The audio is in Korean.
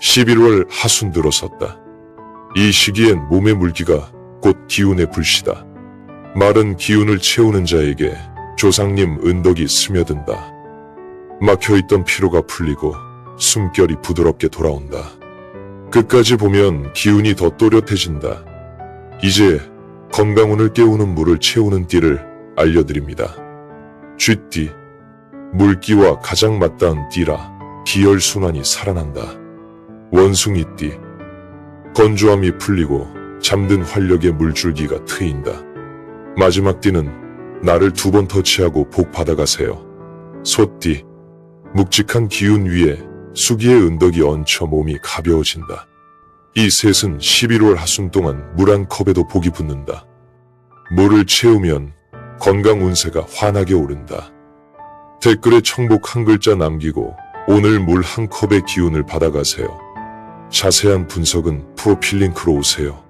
11월 하순 들어섰다. 이 시기엔 몸의 물기가 곧 기운의 불씨다. 마른 기운을 채우는 자에게 조상님 은덕이 스며든다. 막혀있던 피로가 풀리고 숨결이 부드럽게 돌아온다. 끝까지 보면 기운이 더 또렷해진다. 이제 건강운을 깨우는 물을 채우는 띠를 알려드립니다. 쥐띠. 물기와 가장 맞닿은 띠라 기혈순환이 살아난다. 원숭이띠. 건조함이 풀리고 잠든 활력의 물줄기가 트인다. 마지막 띠는 나를 두 번 터치하고 복 받아가세요. 소띠. 묵직한 기운 위에 수기의 은덕이 얹혀 몸이 가벼워진다. 이 셋은 11월 하순 동안 물 한 컵에도 복이 붙는다. 물을 채우면 건강 운세가 환하게 오른다. 댓글에 청복 한 글자 남기고 오늘 물 한 컵의 기운을 받아가세요. 자세한 분석은 프로필 링크로 오세요.